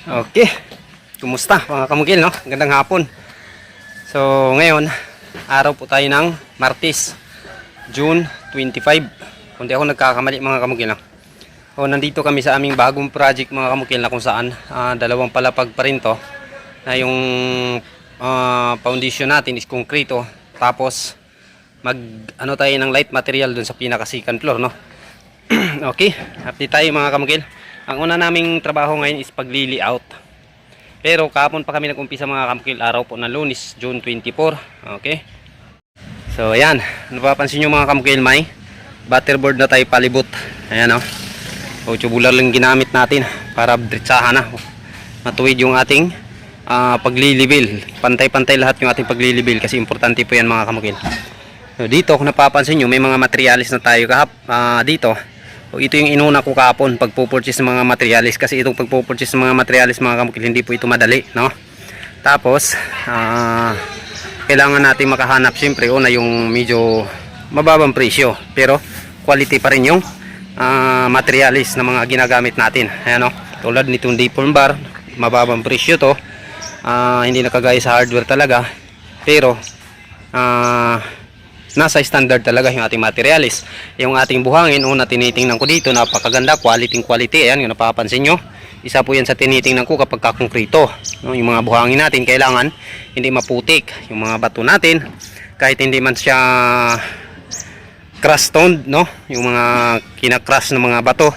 Okay. Kumusta mga kamukil, no? Gandang hapon. So, ngayon, araw po tayo ng Martes, June 25. Kundi ako nagkakamali mga kamukil, no? O, nandito kami sa aming bagong project mga kamukil na kung saan ah, dalawang palapag pa rin to na yung ah, foundation natin is konkreto tapos mag ano tayo ng light material dun sa pinaka second floor no okay update tayo mga kamukil ang una naming trabaho ngayon is paglili out. Pero kahapon pa kami nag-umpisa mga kamukil araw po ng lunis June 24 okay. So ayan. Napapansin nyo mga kamukil may butterboard na tayo palibot. Ayan o o tubular lang ginamit natin para dritsahan na matuwid yung ating ah, paglilibil. Pantay-pantay lahat yung ating paglilibil kasi importante po yan mga kamukil so, dito kung napapansin nyo may mga materialis na tayo kahap ah, dito o ito yung inuna ko kahapon pagpupurchase ng mga materialis. Kasi itong pagpupurchase ng mga materialis mga kamukil hindi po ito madali no? Tapos ah, kailangan natin makahanap syempre una yung medyo mababang presyo. Pero quality pa rin yung ah, materialis na mga ginagamit natin. Ayan tulad nitong dipon bar mababang presyo to. Ah, hindi nakagaya sa hardware talaga. Pero ah, nasa standard talaga yung ating materialis. Yung ating buhangin una tinitingnan ko dito napakaganda quality quality ayan yung napapansin nyo. Isa po yan sa tinitingnan ko kapag kakonkrito no? yung mga buhangin natin. Kailangan hindi maputik yung mga bato natin. Kahit hindi man siya crush toned no yung mga kinakrush ng mga bato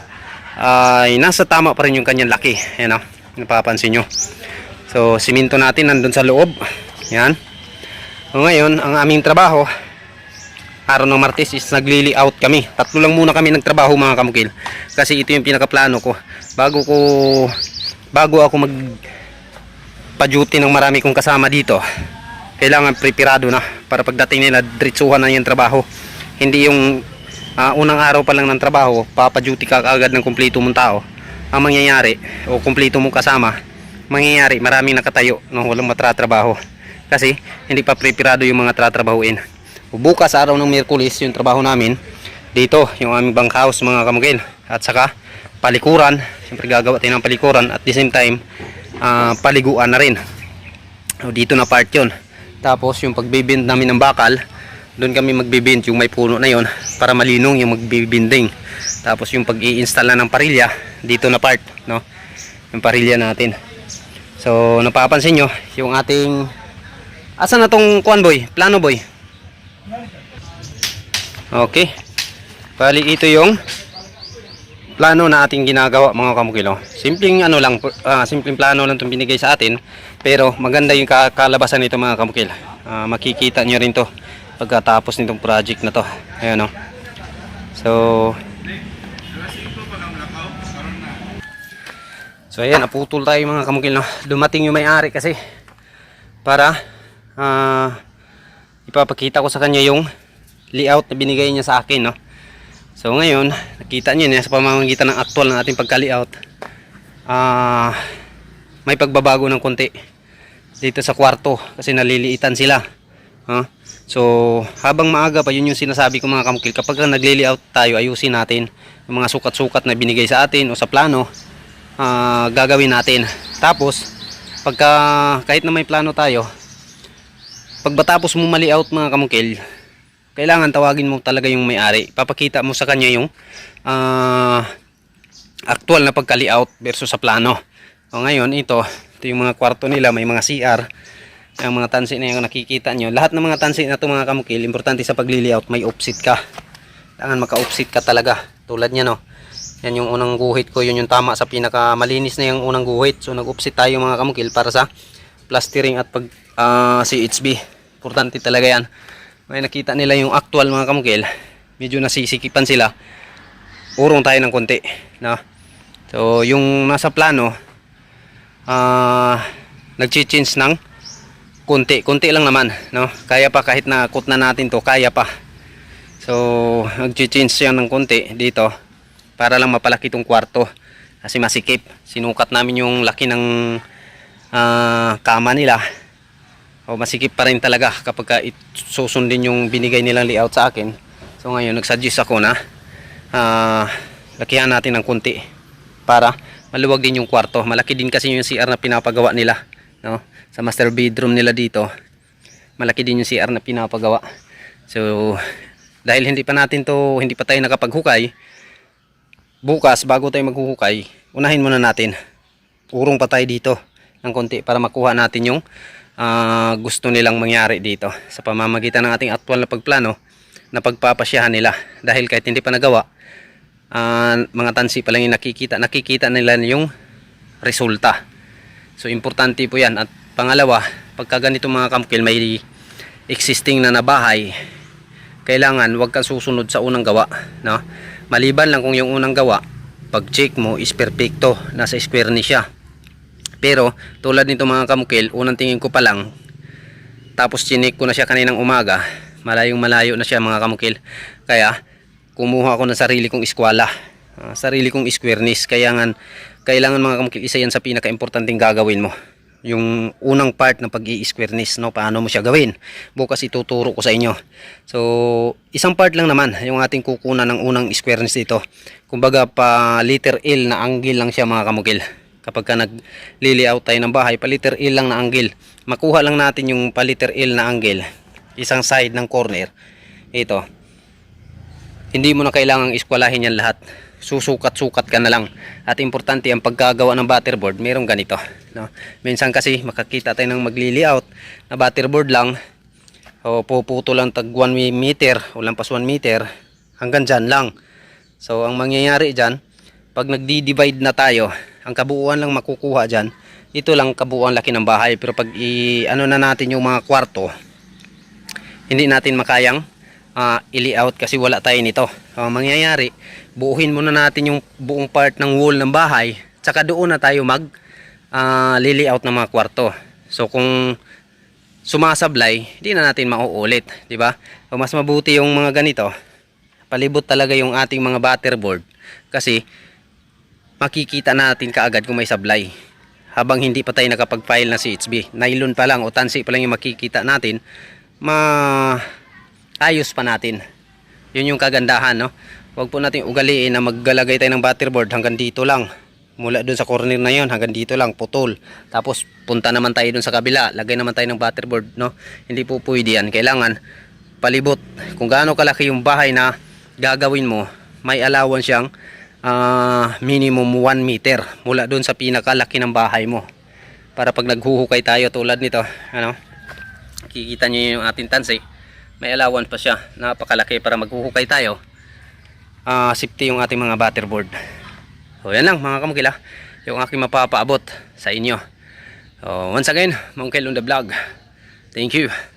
ay nasa tama pa rin yung kanyang laki ayan o napapansin nyo. So siminto natin nandun sa loob yan so, ngayon ang aming trabaho araw ng Martes is naglili out kami. Tatlo lang muna kami nagtrabaho mga kamukil. Kasi ito yung pinakaplano ko. Bago ko bago ako mag pa duty ng marami kong kasama dito kailangan preparado na para pagdating nila diretsuhan na yung trabaho. Hindi yung ah, unang araw pa lang ng trabaho papa-duty ka agad ng kumpleto mong tao. Ang mangyayari o kumpleto mong kasama mangyayari maraming nakatayo no? Walang matratrabaho. Kasi hindi pa preparado yung mga tratrabahuin bukas araw ng Miyerkules yung trabaho namin. Dito yung aming bunkhouse mga kamugil. At saka palikuran. Siyempre gagawa tayo ng palikuran. At the same time ah, paliguan na rin. O, dito na part yun. Tapos yung pagbibend namin ng bakal doon kami magbibend yung may puno na yon para malinong yung magbibinding tapos yung pag i-install na ng parilya dito na part no? Yung parilya natin. So napapansin nyo yung ating asa na tong kuan boy? Plano boy okay. Bali ito yung plano na ating ginagawa mga kamukilo. Simpleng ano lang ah, simpleng plano lang itong binigay sa atin pero maganda yung ka- kalabasan nito mga kamukil. Ah, makikita nyo rin to pagkatapos nitong project na to. Ayan o so so ayan naputol tayo mga kamukil no? dumating yung may-ari kasi para ah, ipapakita ko sa kanya yung layout na binigay niya sa akin no so ngayon nakita niyo na sa pamamagitan ng actual ng ating pagka-layout ah may pagbabago ng konti dito sa kwarto kasi naliliitan sila ha? so habang maaga pa yun yung sinasabi ko mga kamukil kapag nagli-layout tayo ayusin natin yung mga sukat-sukat na binigay sa atin o sa plano ah, gagawin natin tapos pagka kahit na may plano tayo pag batapos mo mali-out mga kamukil kailangan tawagin mo talaga yung may-ari. Papakita mo sa kanya yung ah, actual na pagka-layout versus sa plano. O ngayon ito ito yung mga kwarto nila may mga CR ang mga tansi na yung nakikita nyo. Lahat ng mga tansi na ito mga kamukil importante sa pag-layout may offset ka. Kailangan maka-offset ka talaga tulad niya no? Yan yung unang guhit ko yun yung tama sa pinaka malinis na yung unang guhit. So nag-offset tayo mga kamukil para sa plastering at pag ah, CHB importante talaga yan may nakita nila yung actual mga kamukil. Medyo nasisikipan sila. Urong tayo ng konti no? so yung nasa plano ah nagchi-change ng konti. Konti lang naman no? Kaya pa kahit na kut na natin to kaya pa. So nagchi-change siya ng konti dito para lang mapalaki tong kwarto. Kasi masikip. Sinukat namin yung laki ng ah, kama nila o masikip pa rin talaga kapag ka susundin yung binigay nilang layout sa akin so ngayon nagsuggest ako na ah, lakihan natin ng konti para maluwag din yung kwarto. Malaki din kasi yung CR na pinapagawa nila, no? Sa master bedroom nila dito. Malaki din yung CR na pinapagawa. So, dahil hindi pa natin to, hindi pa tayo nakapaghukay, bukas bago tayo maghuhukay, unahin muna natin. Urong pa tayo dito ng konti para makuha natin yung ah, gusto nilang mangyari dito sa pamamagitan ng ating aktual na pagplano na pagpapasyahan nila. Dahil kahit hindi pa nagawa ah, mga tansi pa lang yung nakikita nakikita nila yung resulta. So importante po yan. At pangalawa pagka ganito mga kamkil may existing na nabahay kailangan wag kang susunod sa unang gawa no? Maliban lang kung yung unang gawa pag check mo is perfecto. Nasa square ni siya pero tulad nito mga kamukil, unang tingin ko pa lang tapos chinik ko na siya kaninang umaga. Malayong malayo na siya mga kamukil. Kaya kumuha ako ng sarili kong eskwala. ah, sarili kong squareness. Kaya nga, kailangan mga kamukil, isa yan sa pinaka-importanting gagawin mo. Yung unang part ng pag-i-squareness, no? paano mo siya gawin. Bukas ituturo ko sa inyo. So, isang part lang naman yung ating kukunan ng unang squareness dito. Kumbaga pa liter L na angle lang siya mga kamukil kapag ka nag-layout tayo ng bahay, paliter L lang na angle. Makuha lang natin yung paliter L na angle, isang side ng corner. Ito. Hindi mo na kailangang iskwalahin yan lahat. Susukat-sukat ka na lang. At importante ang pagkagawa ng butterboard, merong ganito. No? Minsan kasi makakita tayo ng magli-layout na butterboard lang. O puputo lang tag 1 meter o lampas 1 meter hanggang dyan lang. So ang mangyayari dyan, pag nagdi-divide na tayo, ang kabuuan lang makukuha dyan, ito lang kabuuan laki ng bahay. Pero pag i, ano na natin yung mga kwarto, hindi natin makayang ah, i-layout kasi wala tayo nito. Ang mangyayari, buuhin muna natin yung buong part ng wall ng bahay, tsaka doon na tayo mag ah, li-layout ng mga kwarto. So kung sumasablay, hindi na natin mauulit, di ba? So, mas mabuti yung mga ganito. Palibot talaga yung ating mga butterboard kasi makikita natin kaagad kung may sablay. Habang hindi pa tayo nakapag-file na CHB. Nylon pa lang o tansi pa lang yung makikita natin, ma ayos pa natin. Yun yung kagandahan, no? Huwag po natin ugaliin na maggalagay tayo ng butterboard hanggang dito lang. Mula dun sa corner na yon hanggang dito lang, putol. Tapos punta naman tayo dun sa kabila, lagay naman tayo ng butterboard, no? Hindi po pwede yan. Kailangan palibot. Kung gaano kalaki yung bahay na gagawin mo, may allowance siyang ah, minimum 1 meter mula dun sa pinakalaki ng bahay mo. Para pag naghuhukay tayo tulad nito, ano? Kikita niyo yung ating tansi. May allowance pa siya. Napakalaki para maghuhukay tayo. Ah, safety yung ating mga butterboard. So yan lang mga kamukila. Yung aking mapapaabot sa inyo. So once again, Mongkel on the vlog. Thank you.